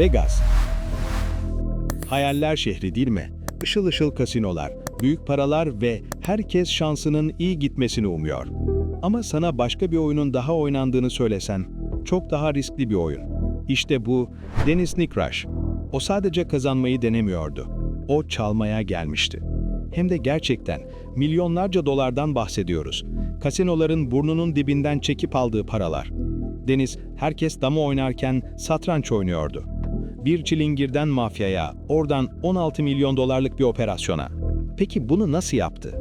Vegas. Hayaller şehri değil mi? Işıl ışıl kasinolar, büyük paralar ve herkes şansının iyi gitmesini umuyor. Ama sana başka bir oyunun daha oynandığını söylesem, çok daha riskli bir oyun. İşte bu Dennis Nikrash. O sadece kazanmayı denemiyordu. O çalmaya gelmişti. Hem de gerçekten milyonlarca dolardan bahsediyoruz. Kasinoların burnunun dibinden çekip aldığı paralar. Deniz, herkes dama oynarken satranç oynuyordu. Bir çilingirden mafyaya, oradan 16 milyon dolarlık bir operasyona. Peki bunu nasıl yaptı?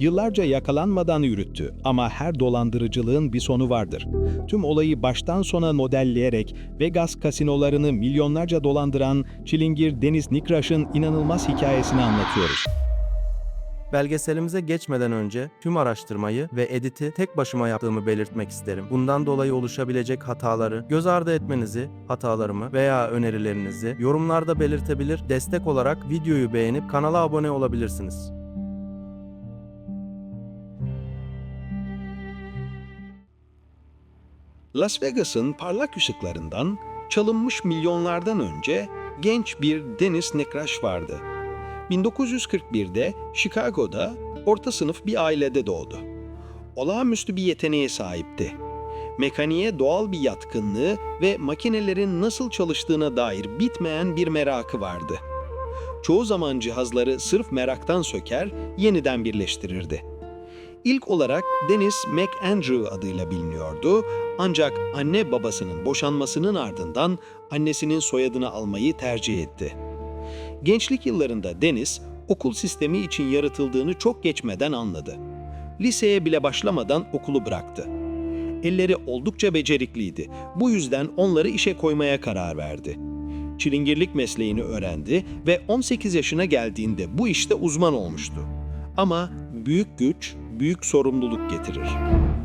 Yıllarca yakalanmadan yürüttü ama her dolandırıcılığın bir sonu vardır. Tüm olayı baştan sona modelleyerek Vegas kasinolarını milyonlarca dolandıran çilingir Deniz Nikrash'ın inanılmaz hikayesini anlatıyoruz. Belgeselimize geçmeden önce tüm araştırmayı ve editi tek başıma yaptığımı belirtmek isterim. Bundan dolayı oluşabilecek hataları göz ardı etmenizi, hatalarımı veya önerilerinizi yorumlarda belirtebilir, destek olarak videoyu beğenip kanala abone olabilirsiniz. Las Vegas'ın parlak ışıklarından çalınmış milyonlardan önce genç bir Dennis Nekrash vardı. 1941'de Chicago'da orta sınıf bir ailede doğdu. Olağanüstü bir yeteneğe sahipti. Mekaniğe doğal bir yatkınlığı ve makinelerin nasıl çalıştığına dair bitmeyen bir merakı vardı. Çoğu zaman cihazları sırf meraktan söker, yeniden birleştirirdi. İlk olarak Dennis McAndrew adıyla biliniyordu ancak anne babasının boşanmasının ardından annesinin soyadını almayı tercih etti. Gençlik yıllarında Dennis, okul sistemi için yaratıldığını çok geçmeden anladı. Liseye bile başlamadan okulu bıraktı. Elleri oldukça becerikliydi. Bu yüzden onları işe koymaya karar verdi. Çilingirlik mesleğini öğrendi ve 18 yaşına geldiğinde bu işte uzman olmuştu. Ama büyük güç, büyük sorumluluk getirir.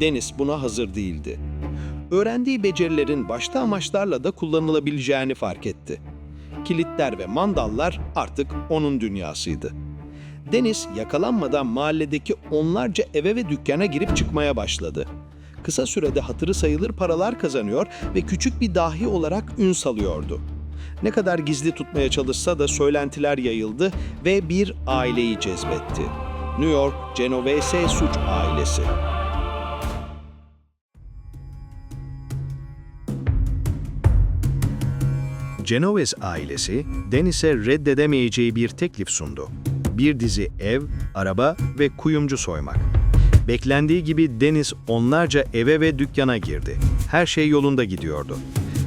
Dennis buna hazır değildi. Öğrendiği becerilerin başta amaçlarla da kullanılabileceğini fark etti. Kilitler ve mandallar artık onun dünyasıydı. Deniz yakalanmadan mahalledeki onlarca eve ve dükkana girip çıkmaya başladı. Kısa sürede hatırı sayılır paralar kazanıyor ve küçük bir dahi olarak ün salıyordu. Ne kadar gizli tutmaya çalışsa da söylentiler yayıldı ve bir aileyi cezbetti. New York Genovese suç ailesi. Genoves ailesi, Dennis'e reddedemeyeceği bir teklif sundu. Bir dizi ev, araba ve kuyumcu soymak. Beklendiği gibi Dennis onlarca eve ve dükkana girdi. Her şey yolunda gidiyordu.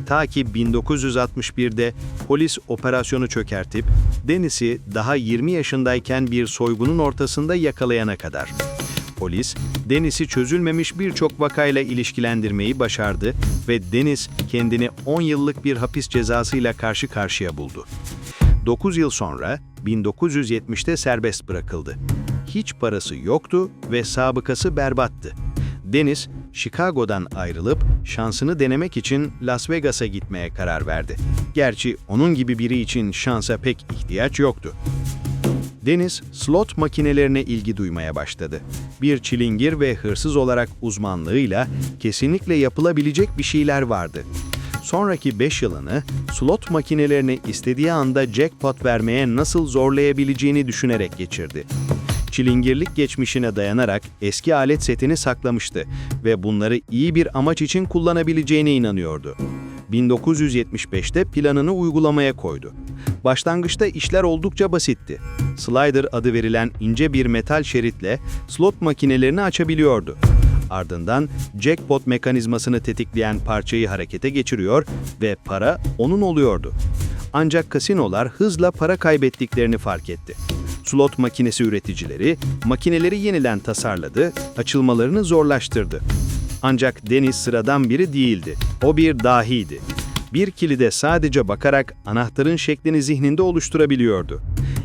Ta ki 1961'de polis operasyonu çökertip Dennis'i daha 20 yaşındayken bir soygunun ortasında yakalayana kadar. Polis, Dennis'i çözülmemiş birçok vakayla ilişkilendirmeyi başardı ve Dennis kendini 10 yıllık bir hapis cezasıyla karşı karşıya buldu. 9 yıl sonra 1970'te serbest bırakıldı. Hiç parası yoktu ve sabıkası berbattı. Dennis, Chicago'dan ayrılıp şansını denemek için Las Vegas'a gitmeye karar verdi. Gerçi onun gibi biri için şansa pek ihtiyaç yoktu. Deniz, slot makinelerine ilgi duymaya başladı. Bir çilingir ve hırsız olarak uzmanlığıyla kesinlikle yapılabilecek bir şeyler vardı. Sonraki 5 yılını slot makinelerini istediği anda jackpot vermeye nasıl zorlayabileceğini düşünerek geçirdi. Çilingirlik geçmişine dayanarak eski alet setini saklamıştı ve bunları iyi bir amaç için kullanabileceğine inanıyordu. 1975'te planını uygulamaya koydu. Başlangıçta işler oldukça basitti. Slider adı verilen ince bir metal şeritle slot makinelerini açabiliyordu. Ardından jackpot mekanizmasını tetikleyen parçayı harekete geçiriyor ve para onun oluyordu. Ancak kasinolar hızla para kaybettiklerini fark etti. Slot makinesi üreticileri makineleri yeniden tasarladı, açılmalarını zorlaştırdı. Ancak Deniz sıradan biri değildi. O bir dahiydi. Bir kilide sadece bakarak anahtarın şeklini zihninde oluşturabiliyordu.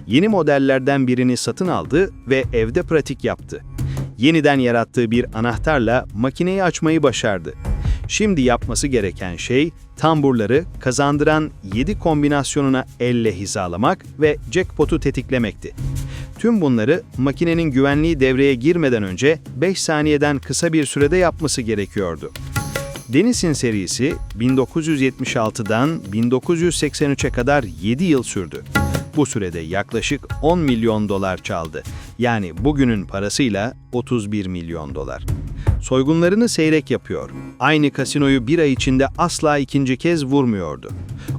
Yeni modellerden birini satın aldı ve evde pratik yaptı. Yeniden yarattığı bir anahtarla makineyi açmayı başardı. Şimdi yapması gereken şey tamburları kazandıran 7 kombinasyonuna elle hizalamak ve jackpot'u tetiklemekti. Tüm bunları makinenin güvenliği devreye girmeden önce 5 saniyeden kısa bir sürede yapması gerekiyordu. Deniz'in serisi 1976'dan 1983'e kadar 7 yıl sürdü. Bu sürede yaklaşık 10 milyon dolar çaldı. Yani bugünün parasıyla 31 milyon dolar. Soygunlarını seyrek yapıyor. Aynı kasinoyu bir ay içinde asla ikinci kez vurmuyordu.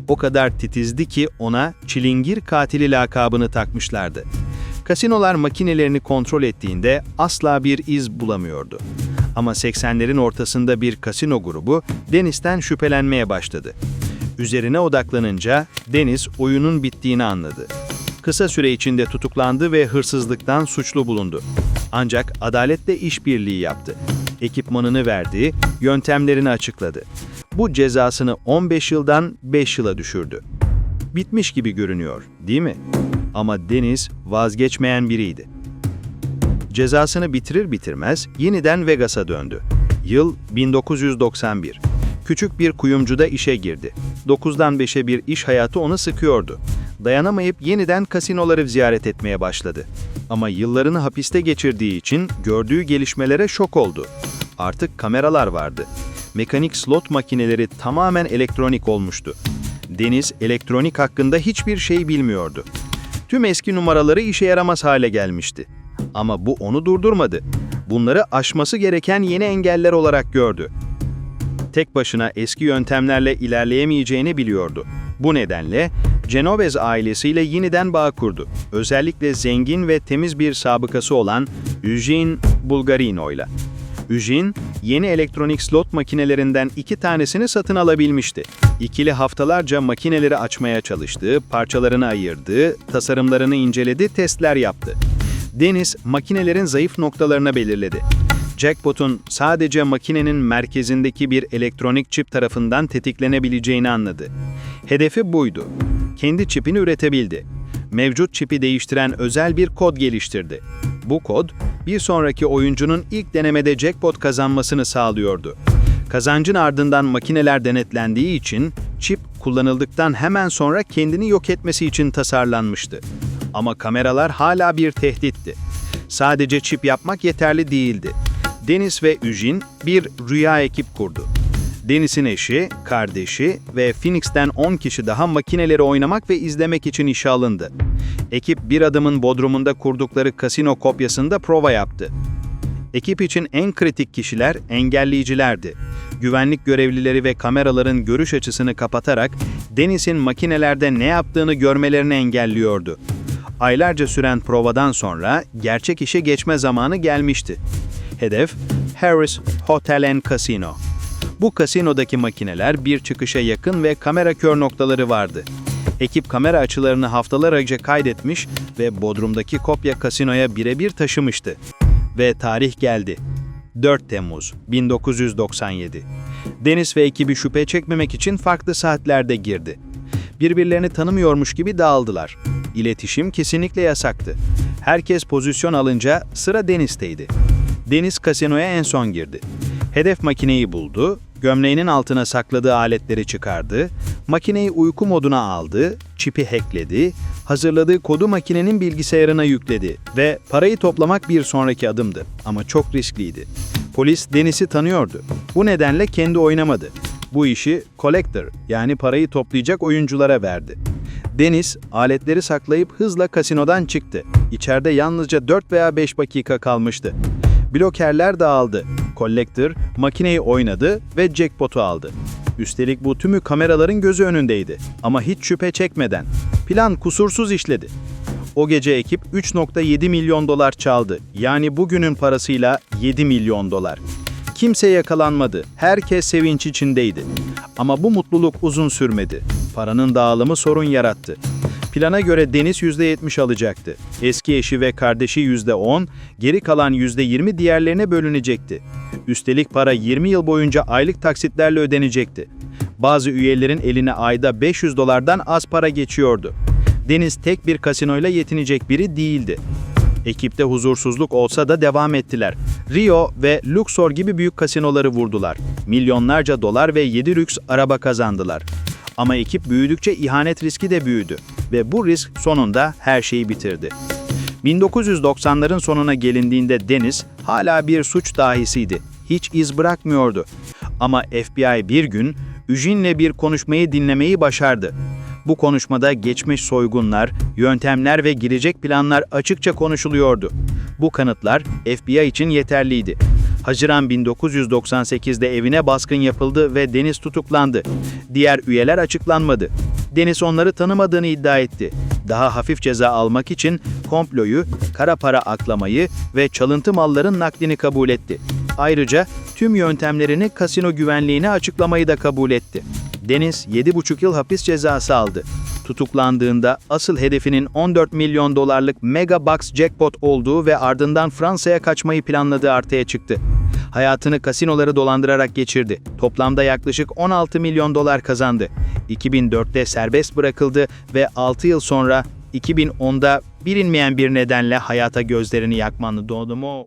O kadar titizdi ki ona çilingir katili lakabını takmışlardı. Kasinolar makinelerini kontrol ettiğinde asla bir iz bulamıyordu. Ama 80'lerin ortasında bir kasino grubu Deniz'den şüphelenmeye başladı. Üzerine odaklanınca Deniz oyunun bittiğini anladı. Kısa süre içinde tutuklandı ve hırsızlıktan suçlu bulundu. Ancak adaletle işbirliği yaptı. Ekipmanını verdi, yöntemlerini açıkladı. Bu cezasını 15 yıldan 5 yıla düşürdü. Bitmiş gibi görünüyor, değil mi? Ama Deniz vazgeçmeyen biriydi. Cezasını bitirir bitirmez yeniden Vegas'a döndü. Yıl 1991. Küçük bir kuyumcuda işe girdi. 9'dan 5'e bir iş hayatı onu sıkıyordu. Dayanamayıp yeniden kasinoları ziyaret etmeye başladı. Ama yıllarını hapiste geçirdiği için gördüğü gelişmelere şok oldu. Artık kameralar vardı. Mekanik slot makineleri tamamen elektronik olmuştu. Deniz elektronik hakkında hiçbir şey bilmiyordu. Tüm eski numaraları işe yaramaz hale gelmişti. Ama bu onu durdurmadı. Bunları aşması gereken yeni engeller olarak gördü. Tek başına eski yöntemlerle ilerleyemeyeceğini biliyordu. Bu nedenle Genovez ailesiyle yeniden bağ kurdu. Özellikle zengin ve temiz bir sabıkası olan Eugene Bulgarino ile. Eugene, yeni elektronik slot makinelerinden iki tanesini satın alabilmişti. İkili haftalarca makineleri açmaya çalıştı, parçalarını ayırdı, tasarımlarını inceledi, testler yaptı. Deniz, makinelerin zayıf noktalarını belirledi. Jackpot'un sadece makinenin merkezindeki bir elektronik çip tarafından tetiklenebileceğini anladı. Hedefi buydu. Kendi çipini üretebildi. Mevcut çipi değiştiren özel bir kod geliştirdi. Bu kod, bir sonraki oyuncunun ilk denemede jackpot kazanmasını sağlıyordu. Kazancın ardından makineler denetlendiği için çip kullanıldıktan hemen sonra kendini yok etmesi için tasarlanmıştı. Ama kameralar hala bir tehditti. Sadece çip yapmak yeterli değildi. Deniz ve Eugene bir rüya ekip kurdu. Deniz'in eşi, kardeşi ve Phoenix'ten 10 kişi daha makineleri oynamak ve izlemek için işe alındı. Ekip bir adımın bodrumunda kurdukları kasino kopyasında prova yaptı. Ekip için en kritik kişiler engelleyicilerdi. Güvenlik görevlileri ve kameraların görüş açısını kapatarak Deniz'in makinelerde ne yaptığını görmelerini engelliyordu. Aylarca süren provadan sonra gerçek işe geçme zamanı gelmişti. Hedef Harris Hotel and Casino. Bu kasinodaki makineler bir çıkışa yakın ve kamera kör noktaları vardı. Ekip kamera açılarını haftalar önce kaydetmiş ve Bodrum'daki kopya kasinoya birebir taşımıştı. Ve tarih geldi. 4 Temmuz 1997. Deniz ve ekibi şüphe çekmemek için farklı saatlerde girdi. Birbirlerini tanımıyormuş gibi dağıldılar. İletişim kesinlikle yasaktı. Herkes pozisyon alınca sıra Deniz'teydi. Deniz kasinoya en son girdi. Hedef makineyi buldu, gömleğinin altına sakladığı aletleri çıkardı, makineyi uyku moduna aldı, çipi hackledi, hazırladığı kodu makinenin bilgisayarına yükledi ve parayı toplamak bir sonraki adımdı ama çok riskliydi. Polis Deniz'i tanıyordu. Bu nedenle kendi oynamadı. Bu işi collector yani parayı toplayacak oyunculara verdi. Deniz aletleri saklayıp hızla kasinodan çıktı. İçeride yalnızca 4 veya 5 dakika kalmıştı. Blokerler dağıldı. Collector makineyi oynadı ve jackpot'u aldı. Üstelik bu tümü kameraların gözü önündeydi ama hiç şüphe çekmeden. Plan kusursuz işledi. O gece ekip 3.7 milyon dolar çaldı. Yani bugünün parasıyla 7 milyon dolar. Kimse yakalanmadı. Herkes sevinç içindeydi. Ama bu mutluluk uzun sürmedi. Paranın dağılımı sorun yarattı. Plana göre Deniz %70 alacaktı. Eski eşi ve kardeşi %10, geri kalan %20 diğerlerine bölünecekti. Üstelik para 20 yıl boyunca aylık taksitlerle ödenecekti. Bazı üyelerin eline ayda 500 dolardan az para geçiyordu. Deniz tek bir kasinoyla yetinecek biri değildi. Ekipte huzursuzluk olsa da devam ettiler. Rio ve Luxor gibi büyük kasinoları vurdular. Milyonlarca dolar ve 7 lüks araba kazandılar. Ama ekip büyüdükçe ihanet riski de büyüdü ve bu risk sonunda her şeyi bitirdi. 1990'ların sonuna gelindiğinde Deniz hala bir suç dahisiydi. Hiç iz bırakmıyordu. Ama FBI bir gün Eugene'le bir konuşmayı dinlemeyi başardı. Bu konuşmada geçmiş soygunlar, yöntemler ve girecek planlar açıkça konuşuluyordu. Bu kanıtlar FBI için yeterliydi. Haziran 1998'de evine baskın yapıldı ve Deniz tutuklandı. Diğer üyeler açıklanmadı. Deniz onları tanımadığını iddia etti. Daha hafif ceza almak için komployu, kara para aklamayı ve çalıntı malların naklini kabul etti. Ayrıca tüm yöntemlerini kasino güvenliğine açıklamayı da kabul etti. Deniz 7,5 yıl hapis cezası aldı. Tutuklandığında asıl hedefinin 14 milyon dolarlık Mega Box jackpot olduğu ve ardından Fransa'ya kaçmayı planladığı ortaya çıktı. Hayatını kasinoları dolandırarak geçirdi. Toplamda yaklaşık 16 milyon dolar kazandı. 2004'te serbest bırakıldı ve 6 yıl sonra 2010'da bilinmeyen bir nedenle hayata gözlerini yakmanı doğdu mu?